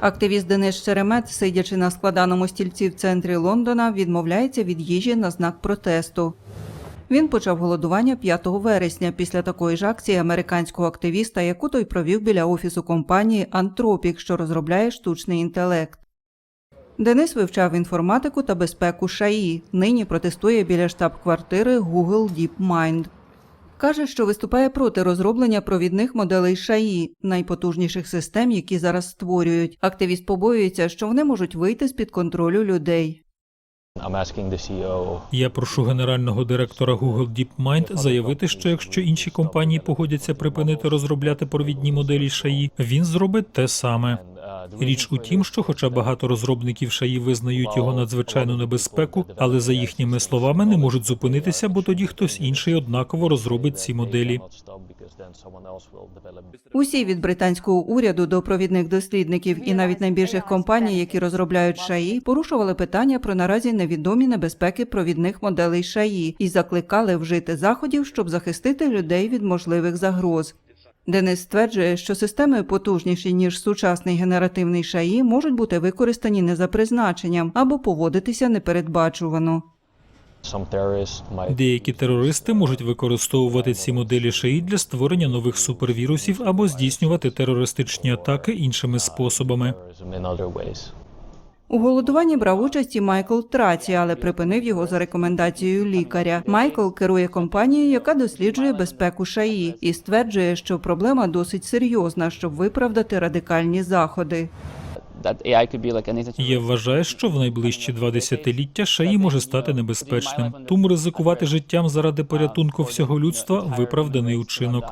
Активіст Денис Шеремет, сидячи на складаному стільці в центрі Лондона, відмовляється від їжі на знак протесту. Він почав голодування 5 вересня після такої ж акції американського активіста, яку той провів біля офісу компанії Anthropic, що розробляє штучний інтелект. Денис вивчав інформатику та безпеку ШАІ. Нині протестує біля штаб-квартири Google DeepMind. Каже, що виступає проти розроблення провідних моделей ШАІ, найпотужніших систем, які зараз створюють. Активіст побоюється, що вони можуть вийти з-під контролю людей. CEO Я прошу генерального директора Google DeepMind заявити, що якщо інші компанії погодяться припинити розробляти провідні моделі ШАІ, він зробить те саме. Річ у тім, що, хоча багато розробників ШАІ визнають його надзвичайну небезпеку, але за їхніми словами не можуть зупинитися, бо тоді хтось інший однаково розробить ці моделі. Усі від британського уряду до провідних дослідників і навіть найбільших компаній, які розробляють ШАІ, порушували питання про наразі невідомі небезпеки провідних моделей ШАІ і закликали вжити заходів, щоб захистити людей від можливих загроз. Денис стверджує, що системи потужніші ніж сучасний генеративний ШАІ можуть бути використані не за призначенням або поводитися непередбачувано. Деякі терористи можуть використовувати ці моделі ШАІ для створення нових супервірусів або здійснювати терористичні атаки іншими способами. У голодуванні брав участь і Майкл Траці, але припинив його за рекомендацією лікаря. Майкл керує компанією, яка досліджує безпеку ШАІ, і стверджує, що проблема досить серйозна, щоб виправдати радикальні заходи. Я вважаю, що в найближчі два десятиліття ШАІ може стати небезпечним, тому ризикувати життям заради порятунку всього людства виправданий учинок.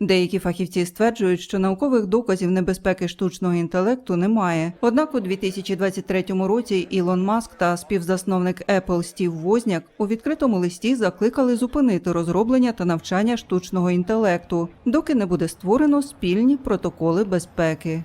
Деякі фахівці стверджують, що наукових доказів небезпеки штучного інтелекту немає. Однак у 2023 році Ілон Маск та співзасновник Apple Стів Возняк у відкритому листі закликали зупинити розроблення та навчання штучного інтелекту, доки не буде створено спільні протоколи безпеки.